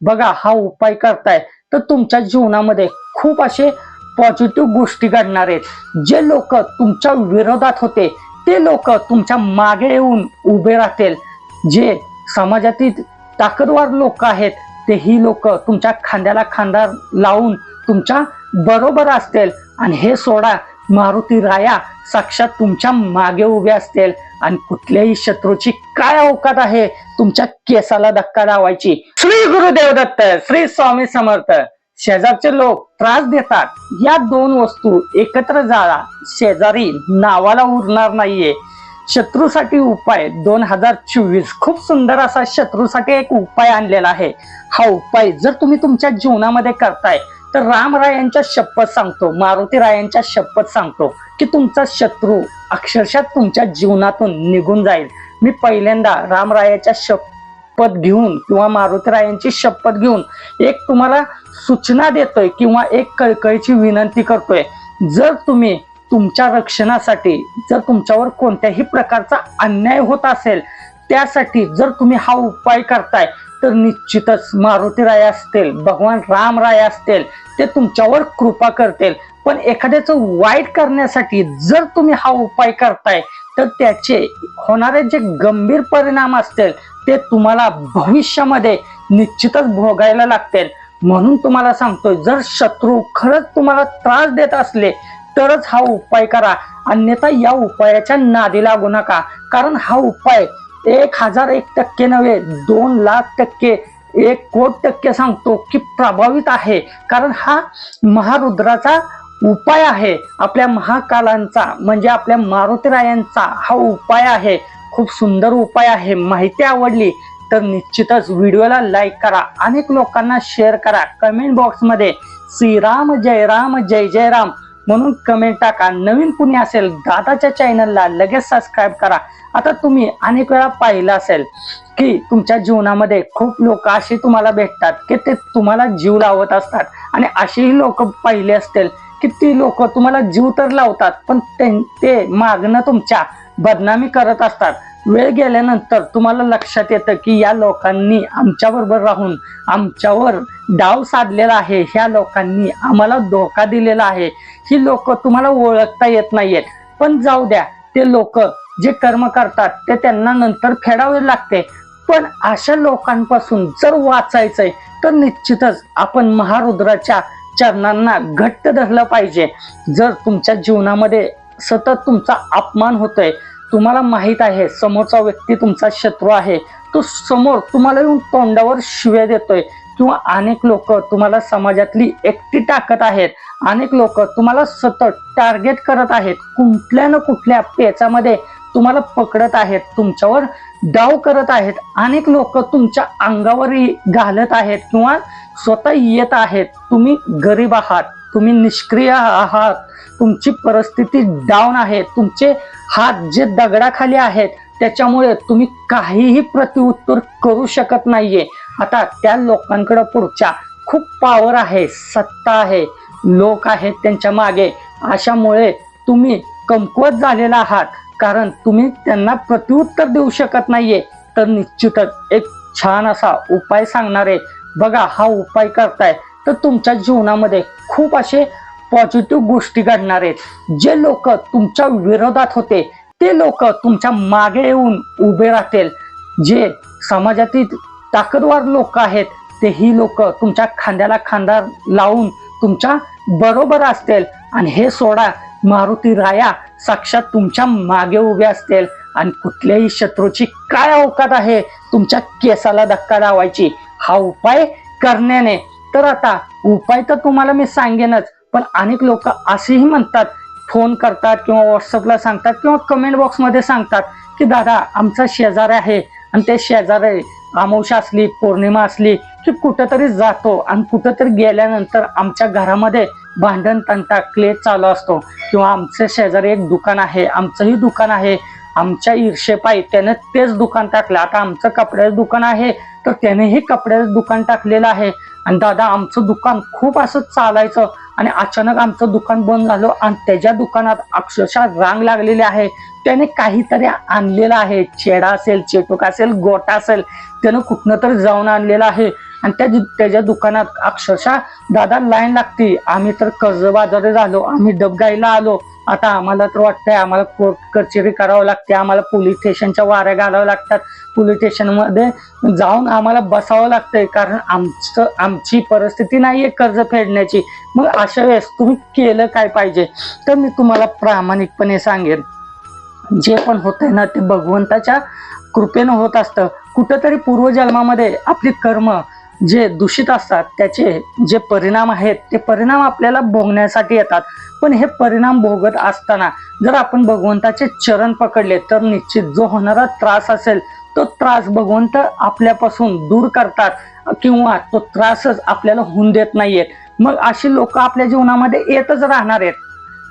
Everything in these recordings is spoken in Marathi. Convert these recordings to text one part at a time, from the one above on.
बघा हा उपाय करताय तर तुमच्या जीवनामध्ये खूप असे पॉझिटिव्ह गोष्टी घडणार आहेत. जे लोक तुमच्या विरोधात होते ते लोक तुमच्या मागे येऊन उभे राहतील. जे समाजातील ताकदवार लोक आहेत ते ही लोक तुमच्या खांद्याला खांदा लावून तुमच्या बरोबर असतील. आणि हे सोडा मारुती राया साक्षात तुमच्या मागे उभे असतील. आणि कुठल्याही शत्रूची काय औकात आहे? तुमच्या केसाला धक्का लावायची. श्री गुरुदेव दत्त श्री स्वामी समर्थ. शेजारचे लोक त्रास देतात. या दोन वस्तू एकत्र जाळा. शेजारी नावाला उरणार नाहीये. शत्रूसाठी उपाय दोन हजार चोवीस. खूप सुंदर असा शत्रूसाठी एक उपाय आणलेला आहे. हा उपाय जर तुम्ही तुमच्या जीवनामध्ये करताय तर रामरायांच्या शपथ सांगतो मारुती रायांच्या शपथ सांगतो की तुमचा शत्रू अक्षरशः तुमच्या जीवनातून निघून जाईल. मी पहिल्यांदा रामरायाच्या शपथ घेऊन किंवा मारुतीरायांची शपथ घेऊन एक तुम्हाला सूचना देतोय किंवा एक कळकळीची विनंती करतोय. जर तुम्ही तुमच्या रक्षणासाठी जर तुमच्यावर कोणत्याही प्रकारचा अन्याय होत असेल त्यासाठी जर तुम्ही हा उपाय करताय तर निश्चितच मारुती राय असतील भगवान राम राय असतील ते तुमच्यावर कृपा करतील. पण एखाद्याचं वाईट करण्यासाठी जर तुम्ही हा उपाय करताय तर त्याचे होणारे जे गंभीर परिणाम असतील ते तुम्हाला भविष्यामध्ये निश्चितच भोगायला लागतील. म्हणून तुम्हाला सांगतोय जर शत्रू खरंच तुम्हाला त्रास देत असले तरच हा उपाय करा. अन्यथा या उपायाच्या नादी लागू नका. कारण हा उपाय एक हजार एक टक्के नव्हे दोन लाख टक्के एक कोट टक्के सांगतो की प्रभावित आहे. कारण हा महारुद्राचा उपाय आहे. आपल्या महाकालांचा म्हणजे आपल्या मारुतीरायांचा हा उपाय आहे. खूप सुंदर उपाय आहे. माहिती आवडली तर निश्चितच व्हिडिओला लाईक करा. अनेक लोकांना शेअर करा. कमेंट बॉक्समध्ये श्रीराम जय राम जय जय राम म्हणून कमेंट टाका. नवीन कुणी असेल दादाच्या चॅनलला लगेच सबस्क्राईब करा. आता तुम्ही अनेक वेळा पाहिलं असेल की तुमच्या जीवनामध्ये खूप लोक अशी तुम्हाला भेटतात की ते तुम्हाला जीव लावत असतात. आणि अशीही लोक पाहिले असतील की ती लोक तुम्हाला जीव तर लावतात पण ते- ते मागणं तुमच्या बदनामी करत असतात. वेळ गेल्यानंतर तुम्हाला लक्षात येतं की या लोकांनी आमच्या बरोबर राहून आमच्यावर डाव साधलेला आहे. ह्या लोकांनी आम्हाला धोका दिलेला आहे. ही लोक तुम्हाला ओळखता येत नाहीयेत. पण जाऊ द्या ते लोक जे कर्म करतात ते त्यांना नंतर फेडावे लागते. पण अशा लोकांपासून जर वाचायचंय तर निश्चितच आपण महारुद्राच्या चरणांना घट्ट धरलं पाहिजे. जर तुमच्या जीवनामध्ये सतत तुमचा अपमान होतोय. तुम्हाला माहीत आहे समोरचा व्यक्ती तुमचा शत्रू आहे. तो समोर तुम्हाला येऊन तोंडावर शिव्या देतोय. किंवा अनेक लोक तुम्हाला समाजातली एकटी टाकत आहेत. अनेक लोक तुम्हाला सतत टार्गेट करत आहेत. कुठल्या ना कुठल्या पेचामध्ये तुम्हाला पकडत आहेत तुमच्यावर डाव करत आहेत. अनेक लोक तुमच्या अंगावरही घालत आहेत किंवा स्वतः येत आहेत. तुम्ही गरीब आहात. तुम्ही निष्क्रिय आहात. तुमची परिस्थिती डाऊन आहे. तुमचे हात जे दगडाखाली आहेत त्याच्यामुळे तुम्ही काहीही प्रतिउत्तर करू शकत नाहीये. आता त्या लोकांकडे पुढच्या खूप पावर आहे सत्ता आहे. लोक आहेत त्यांच्या मागे. अशामुळे तुम्ही कमकुवत झालेला आहात. कारण तुम्ही त्यांना प्रतिउत्तर देऊ शकत नाहीये. तर निश्चितच एक छान असा उपाय सांगणारे. बघा हा उपाय करताय. तर तुमच्या जीवनामध्ये खूप असे पॉझिटिव्ह गोष्टी घडणार आहेत. जे लोक तुमच्या विरोधात होते ते लोक तुमच्या मागे येऊन उभे राहतील. जे समाजातील ताकदवार लोक आहेत ते ही लोक तुमच्या खांद्याला खांदा लावून तुमच्या बरोबर असतील. आणि हे सोडा मारुती राया साक्षात तुमच्या मागे उभे असतील. आणि कुठल्याही शत्रूची काय अवकात आहे तुमच्या केसाला धक्का लावायची हा उपाय करण्याने तर आता उपाय तर तुम्हाला मी सांगेनच पण अनेक लोक असेही म्हणतात फोन करतात किंवा व्हॉट्सअपला सांगतात किंवा कमेंट बॉक्समध्ये सांगतात की दादा आमचा शेजारी आहे आणि ते शेजारी अमावश्या असली पौर्णिमा असली की कुठंतरी जातो आणि कुठंतरी गेल्यानंतर आमच्या घरामध्ये भांडण तंटा क्लेश चालू असतो. किंवा आमचे शेजारी एक दुकान आहे आमचंही दुकान आहे आमच्या ईर्षेपायी त्यानं तेच दुकान टाकलं. आता आमचं कपड्याचं दुकान आहे तर त्यानेही कपड्याचं दुकान टाकलेलं आहे. आणि दादा आमचं दुकान खूप असं चालायचं आणि अचानक आमचं दुकान बंद झालं आणि त्याच्या दुकानात अक्षरशः रांग लागलेली आहे. त्याने काहीतरी आणलेलं आहे. चेडा असेल चेटूक असेल गोटा असेल त्यानं कुठनं तरी जाऊन आणलेलं आहे. आणि त्या दु- त्याच्या दुकानात अक्षरशः दादा लाईन लागते. आम्ही तर कर्ज बाजारी झालो आम्ही डबगाईला आलो. आता आम्हाला तर वाटतंय आम्हाला कोर्ट कचेरी करावं लागते आम्हाला पोलीस स्टेशनच्या वाऱ्या घालाव्या लागतात. पोलीस स्टेशनमध्ये जाऊन आम्हाला बसावं लागतंय कारण आमचं आमची परिस्थिती नाहीये कर्ज फेडण्याची. मग अशा वेळेस तुम्ही केलं काय पाहिजे? तर मी तुम्हाला प्रामाणिकपणे सांगेन. जे पण होतंय ना ते भगवंताच्या कृपेनं होत असतं. कुठंतरी पूर्वजन्मामध्ये आपली कर्म जे दूषित असतात त्याचे जे परिणाम आहेत ते परिणाम आपल्याला भोगण्यासाठी येतात. पण हे परिणाम भोगत असताना जर आपण भगवंताचे चरण पकडले तर निश्चित जो होणारा त्रास असेल तो त्रास भगवंत आपल्यापासून दूर करतात किंवा तो त्रासच आपल्याला होऊन देत नाहीयेत. मग अशी लोक आपल्या जीवनामध्ये येतच राहणार आहेत.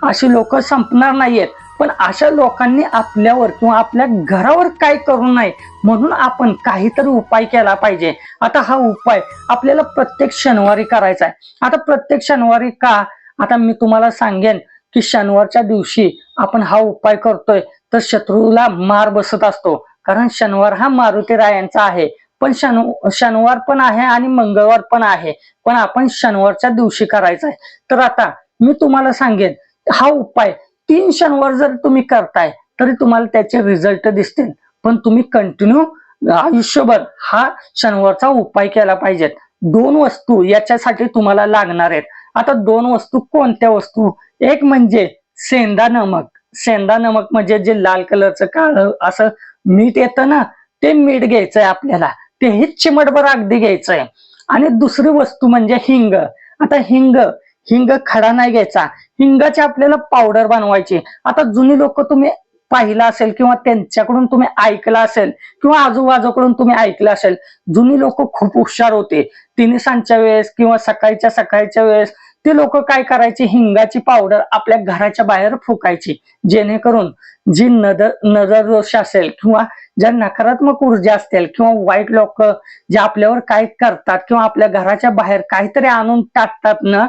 अशी लोक संपणार नाहीयेत. पण अशा लोकांनी आपल्यावर किंवा आपल्या घरावर काय करू नये म्हणून आपण काहीतरी उपाय केला पाहिजे. आता हा उपाय आपल्याला प्रत्येक शनिवारी करायचा आहे. आता प्रत्येक शनिवारी का आता मी तुम्हाला सांगेन की शनिवारच्या दिवशी आपण हा उपाय करतोय तर शत्रूला मार बसत असतो. कारण शनिवार हा मारुती रायांचा आहे. पण शन शनिवार पण आहे आणि मंगळवार पण आहे. पण आपण शनिवारच्या दिवशी करायचा आहे. तर आता मी तुम्हाला सांगेन हा उपाय तीन शनिवार जर तुम्ही करताय तरी तुम्हाला त्याचे रिझल्ट दिसतील. पण तुम्ही कंटिन्यू आयुष्यभर हा शनिवारचा उपाय केला पाहिजेत. दोन वस्तू याच्यासाठी तुम्हाला लागणार आहेत. आता दोन वस्तू कोणत्या वस्तू? एक म्हणजे सेंदा नमक. सेंदा नमक म्हणजे जे लाल कलरचं काळ असं मीठ येतं ना ते मीठ घ्यायचंय आपल्याला. तेही चिमटभर अगदी घ्यायचंय. आणि दुसरी वस्तू म्हणजे हिंग. आता हिंग हिंग खडा नाही घ्यायचा. हिंगाची आपल्याला पावडर बनवायची. आता जुनी लोक तुम्ही पाहिलं असेल किंवा त्यांच्याकडून तुम्ही ऐकलं असेल किंवा आजूबाजूकडून तुम्ही ऐकलं असेल जुनी लोक खूप हुशार होते. तिनिसांच्या सांच्या वेळेस किंवा सकाळच्या सकाळच्या वेळेस ते लोक काय करायचे? हिंगाची पावडर आपल्या घराच्या बाहेर फुकायची. जेणेकरून जी नजर नजर दोष असेल किंवा ज्या नकारात्मक ऊर्जा असतील किंवा वाईट लोक जे आपल्यावर काय करतात किंवा आपल्या घराच्या बाहेर काहीतरी आणून टाकतात ना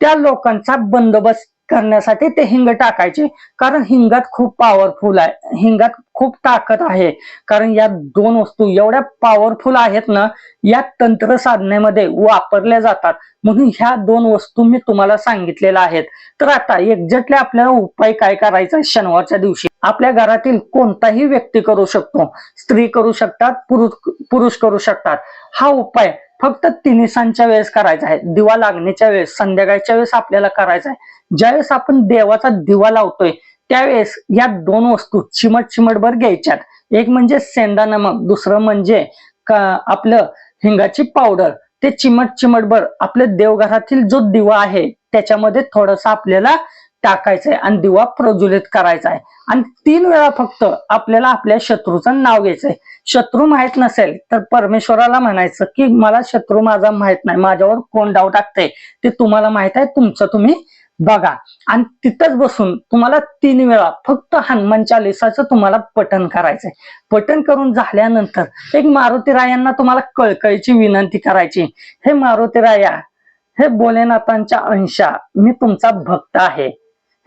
त्या लोकांचा बंदोबस्त करण्यासाठी ते हिंग टाकायचे. कारण हिंगात खूप पॉवरफुल आहे. हिंगात खूप ताकद आहे. कारण या दोन वस्तू एवढ्या पॉवरफुल आहेत ना या तंत्र साधनेमध्ये वापरल्या जातात. म्हणून ह्या दोन वस्तू मी तुम्हाला सांगितलेल्या आहेत. तर आता एक्झॅक्टली आपल्याला उपाय काय करायचा शनिवारच्या दिवशी? आपल्या घरातील कोणताही व्यक्ती करू शकतो. स्त्री करू शकतात पुरुष पुरुष करू शकतात. हा उपाय फक्त तिन्हीसांच्या वेळेस करायचा आहे. दिवा लागण्याच्या वेळेस संध्याकाळच्या वेळेस आपल्याला करायचा आहे. ज्यावेळेस आपण देवाचा दिवा लावतोय त्यावेळेस या दोन वस्तू चिमट चिमटभर घ्यायच्यात. एक म्हणजे सेंदा नमक दुसरं म्हणजे आपलं हिंगाची पावडर. ते चिमट चिमटभर आपल्या देवघरातील जो दिवा आहे त्याच्यामध्ये थोडस आपल्याला टाकायचंय आणि दिवा प्रज्वलित करायचा आहे आणि तीन वेळा फक्त आपल्याला आपल्या शत्रूचं नाव घ्यायचंय. शत्रू माहीत नसेल तर परमेश्वराला म्हणायचं की मला शत्रू माझा माहीत नाही. माझ्यावर कोण डाव टाकते ते तुम्हाला माहीत आहे. तुमचं तुम्ही बघा. आणि तिथंच बसून तुम्हाला तीन वेळा फक्त हनुमान चालिसाचं तुम्हाला पठन करायचंय. पठन करून झाल्यानंतर एक मारुती रायांना तुम्हाला कळकळीची विनंती करायची. हे मारुती राया हे भोलेनाथांच्या अंशा मी तुमचा भक्त आहे.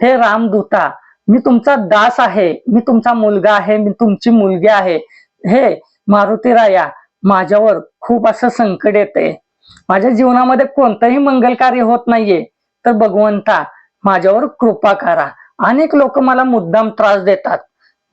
हे रामदूता मी तुमचा दास आहे मी तुमचा मुलगा आहे मी तुमची मुलगी आहे. हे मारुती राया माझ्यावर खूप असं संकट येते. माझ्या जीवनामध्ये कोणतंही मंगल कार्य होत नाहीये. तर भगवंता माझ्यावर कृपा करा. अनेक लोक मला मुद्दाम त्रास देतात.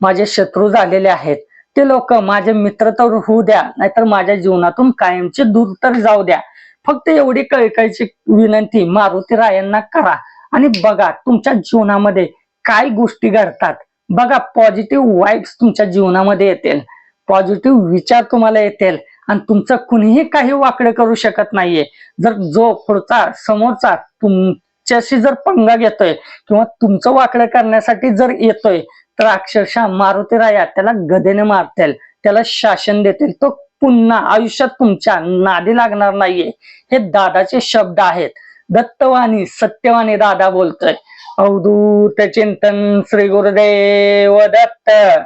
माझे शत्रू झालेले आहेत. ते लोक माझे मित्र तर होऊ द्या नाहीतर माझ्या जीवनातून कायमचे दूर तर जाऊ द्या. फक्त एवढी कळकळीची विनंती मारुती रायांना करा. आणि बघा तुमच्या जीवनामध्ये काय गोष्टी घडतात. बघा पॉझिटिव्ह वाईब्स तुमच्या जीवनामध्ये येतील. पॉझिटिव्ह विचार तुम्हाला येतील. आणि तुमचं कुणीही काही वाकडं करू शकत नाहीये. जर जो पुढचा समोरचा तुमच्याशी जर पंगा घेतोय किंवा तुमचं वाकडं करण्यासाठी जर येतोय तर अक्षरशः मारुती राया त्याला गदेने मारतील. त्याला शासन देतील. तो पुन्हा आयुष्यात तुमच्या नादी लागणार नाहीये. हे दादाचे शब्द आहेत. दत्तवाणी सत्यवाणी दादा बोलतोय. अवधूत चिंतन श्री गुरुदेव दत्त.